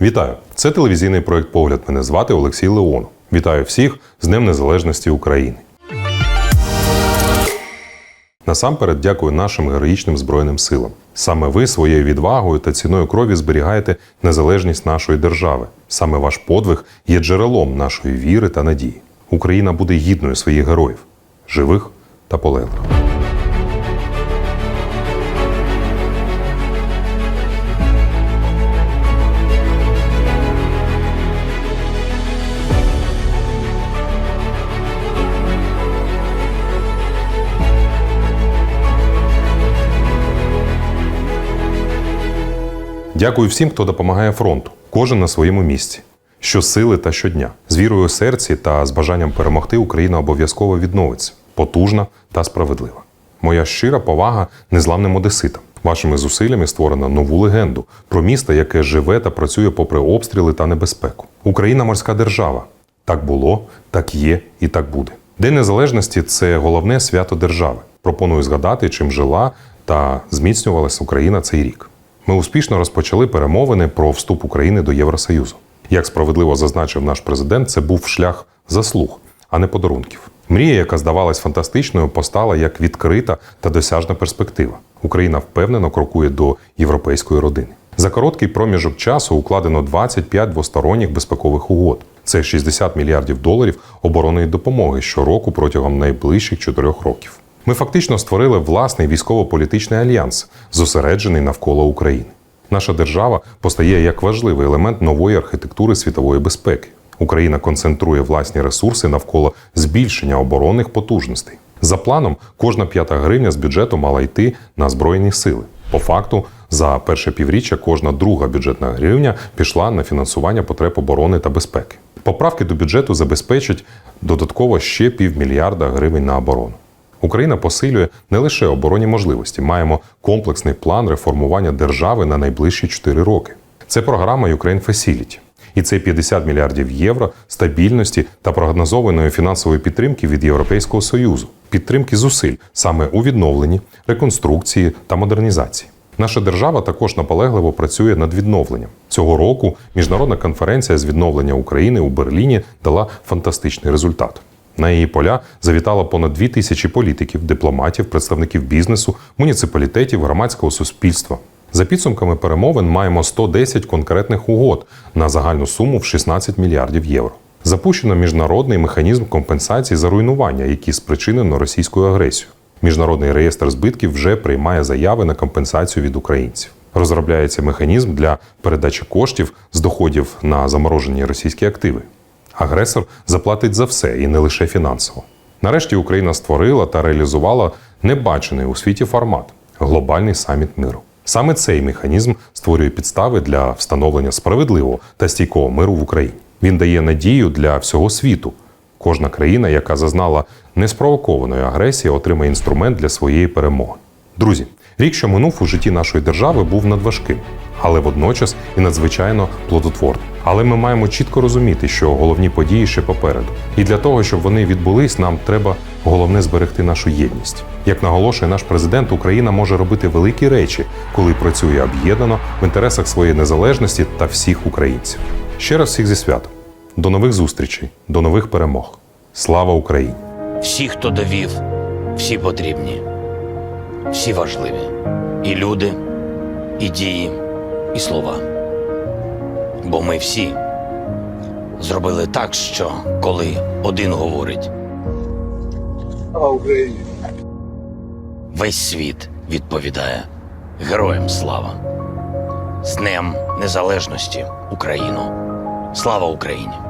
Вітаю! Це телевізійний проект Погляд. Мене звати Олексій Леонов. Вітаю всіх з Днем Незалежності України. Насамперед дякую нашим героїчним збройним силам. Саме ви своєю відвагою та ціною крові зберігаєте незалежність нашої держави. Саме ваш подвиг є джерелом нашої віри та надії. Україна буде гідною своїх героїв, живих та полеглих. Дякую всім, хто допомагає фронту, кожен на своєму місці. Щосили та щодня. З вірою у серці та з бажанням перемогти Україна обов'язково відновиться, потужна та справедлива. Моя щира повага незламним одеситам. Вашими зусиллями створено нову легенду про місто, яке живе та працює попри обстріли та небезпеку. Україна морська держава. Так було, так є і так буде. День незалежності це головне свято держави. Пропоную згадати, чим жила та зміцнювалася Україна цей рік. Ми успішно розпочали перемовини про вступ України до Євросоюзу. Як справедливо зазначив наш президент, це був шлях заслуг, а не подарунків. Мрія, яка здавалась фантастичною, постала як відкрита та досяжна перспектива. Україна впевнено крокує до європейської родини. За короткий проміжок часу укладено 25 двосторонніх безпекових угод. Це 60 мільярдів доларів оборонної допомоги щороку протягом найближчих чотирьох років. Ми фактично створили власний військово-політичний альянс, зосереджений навколо України. Наша держава постає як важливий елемент нової архітектури світової безпеки. Україна концентрує власні ресурси навколо збільшення оборонних потужностей. За планом, кожна п'ята гривня з бюджету мала йти на збройні сили. По факту, за перше півріччя кожна друга бюджетна гривня пішла на фінансування потреб оборони та безпеки. Поправки до бюджету забезпечать додатково ще півмільярда гривень на оборону. Україна посилює не лише оборонні можливості, маємо комплексний план реформування держави на найближчі 4 роки. Це програма Ukraine Facility. І це 50 мільярдів євро стабільності та прогнозованої фінансової підтримки від Європейського Союзу, підтримки зусиль саме у відновленні, реконструкції та модернізації. Наша держава також наполегливо працює над відновленням. Цього року міжнародна конференція з відновлення України у Берліні дала фантастичний результат. На її поля завітало понад дві тисячі політиків, дипломатів, представників бізнесу, муніципалітетів, громадського суспільства. За підсумками перемовин маємо 110 конкретних угод на загальну суму в 16 мільярдів євро. Запущено міжнародний механізм компенсації за руйнування, які спричинено російською агресією. Міжнародний реєстр збитків вже приймає заяви на компенсацію від українців. Розробляється механізм для передачі коштів з доходів на заморожені російські активи. Агресор заплатить за все і не лише фінансово. Нарешті Україна створила та реалізувала небачений у світі формат глобальний саміт миру. Саме цей механізм створює підстави для встановлення справедливого та стійкого миру в Україні. Він дає надію для всього світу. Кожна країна, яка зазнала неспровокованої агресії, отримає інструмент для своєї перемоги. Друзі, рік, що минув у житті нашої держави, був надважким, але водночас і надзвичайно плодотворним. Але ми маємо чітко розуміти, що головні події ще попереду. І для того, щоб вони відбулись, нам треба головне зберегти нашу єдність. Як наголошує наш президент, Україна може робити великі речі, коли працює об'єднано в інтересах своєї незалежності та всіх українців. Ще раз всіх зі святом. До нових зустрічей, до нових перемог. Слава Україні! Всі, хто довів, всі потрібні, всі важливі. І люди, і дії, і слова. Бо ми всі зробили так, що коли один говорить, весь світ відповідає Героям слава! З Днем Незалежності Україну! Слава Україні!